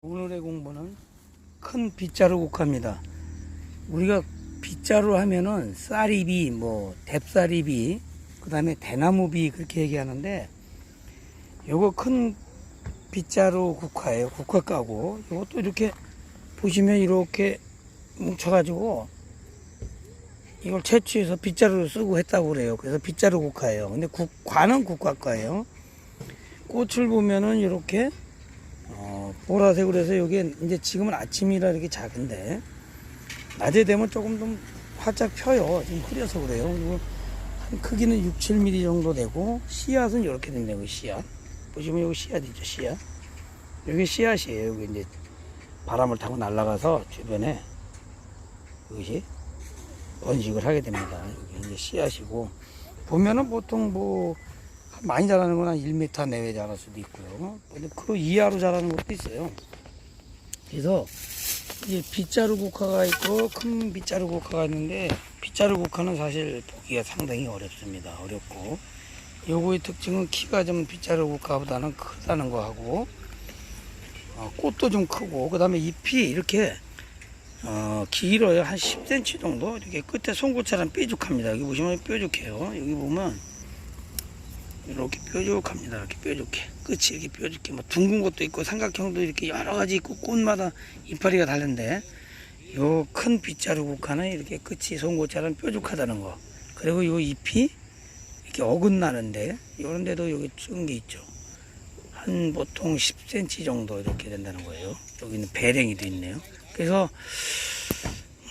오늘의 공부는 큰 빗자루 국화입니다. 우리가 빗자루 하면은 쌀이비, 뭐 뎁쌀이비, 그 다음에 대나무비 그렇게 얘기하는데 요거 큰 빗자루 국화예요. 국화 까고 요것도 이렇게 보시면 이렇게 뭉쳐가지고 이걸 채취해서 빗자루를 쓰고 했다고 그래요. 그래서 빗자루 국화예요. 근데 국화는 국화과예요. 꽃을 보면은 이렇게 어, 보라색으로 해서 여기 이제 지금은 아침이라 이렇게 작은데 낮에 되면 조금 좀 활짝 펴요. 지금 흐려서 그래요. 그리고 한 크기는 6, 7mm 정도 되고 씨앗은 이렇게 된다고 씨앗. 보시면 여기 씨앗이죠, 씨앗. 여기 씨앗이에요. 여기 이제 바람을 타고 날아가서 주변에 이것이 번식을 하게 됩니다. 여기 이제 씨앗이고 보면은 보통 뭐 많이 자라는 건 한 1m 내외 자랄 수도 있고요. 근데 그 이하로 자라는 것도 있어요. 그래서 이 빗자루 국화가 있고 큰 빗자루 국화가 있는데 빗자루 국화는 사실 보기가 상당히 어렵습니다. 어렵고 요거의 특징은 키가 좀 빗자루 국화보다는 크다는 거 하고 어, 꽃도 좀 크고 그 다음에 잎이 이렇게 어, 길어요. 한 10cm 정도 이렇게 끝에 송곳처럼 뾰족합니다. 여기 보시면 뾰족해요. 여기 보면 이렇게 뾰족합니다. 이렇게 뾰족해. 끝이 이렇게 뾰족해. 뭐 둥근 것도 있고 삼각형도 이렇게 여러 가지 있고 꽃마다 이파리가 다른데 요 큰 빗자루 국화는 이렇게 끝이 송곳처럼 뾰족하다는 거. 그리고 요 잎이 이렇게 어긋나는데 요런 데도 여기 찍은 게 있죠. 한 보통 10cm 정도 이렇게 된다는 거예요. 여기는 배랭이도 있네요. 그래서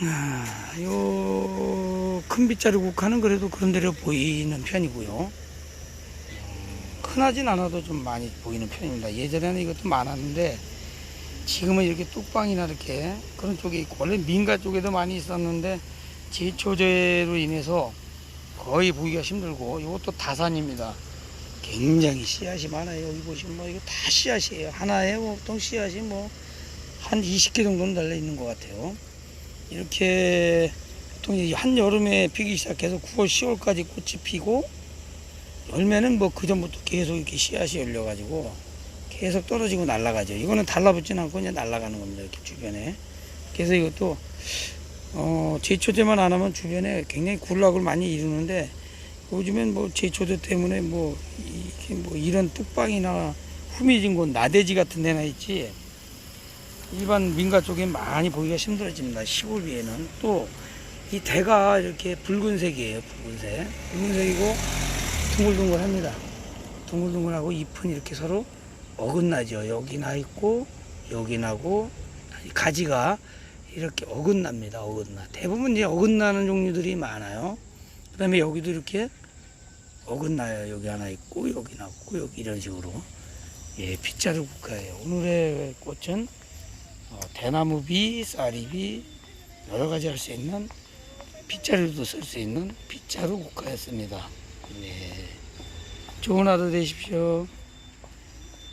아, 요큰 빗자루 국화는 그래도 그런 대로 보이는 편이고요. 흔하진 않아도 좀 많이 보이는 편입니다. 예전에는 이것도 많았는데 지금은 이렇게 뚝방이나 이렇게 그런 쪽에 있고 원래 민가 쪽에도 많이 있었는데 제초제로 인해서 거의 보기가 힘들고 이것도 다산입니다. 굉장히 씨앗이 많아요. 여기 보시면 뭐 이거 다 씨앗이에요. 하나에 보통 씨앗이 뭐 한 20개 정도는 달려 있는 것 같아요. 이렇게 보통 이 한여름에 피기 시작해서 9월, 10월까지 꽃이 피고 열매는 뭐 그 전부터 계속 이렇게 씨앗이 열려가지고 계속 떨어지고 날아가죠. 이거는 달라붙진 않고 그냥 날아가는 겁니다. 이렇게 주변에. 그래서 이것도 어, 제초제만 안 하면 주변에 굉장히 굴락을 많이 이루는데 요즘엔 뭐 제초제 때문에 뭐 이렇게 뭐 이런 뚝방이나 후미진 곳 나대지 같은 데나 있지 일반 민가 쪽에 많이 보기가 힘들어집니다. 시골 위에는 또 이 대가 이렇게 붉은색이에요. 붉은색. 붉은색이고 둥글둥글합니다. 둥글둥글하고 잎은 이렇게 서로 어긋나죠. 여기 나 있고 여기 나고 가지가 이렇게 어긋납니다. 어긋나. 대부분 이제 어긋나는 종류들이 많아요. 그 다음에 여기도 이렇게 어긋나요. 여기 하나 있고 여기 나고 여기 이런 식으로 예 빗자루 국화예요. 오늘의 꽃은 어, 대나무비, 쌀이비 여러 가지 할 수 있는 빗자루도 쓸 수 있는 빗자루 국화였습니다. 네. 좋은 하루 되십시오.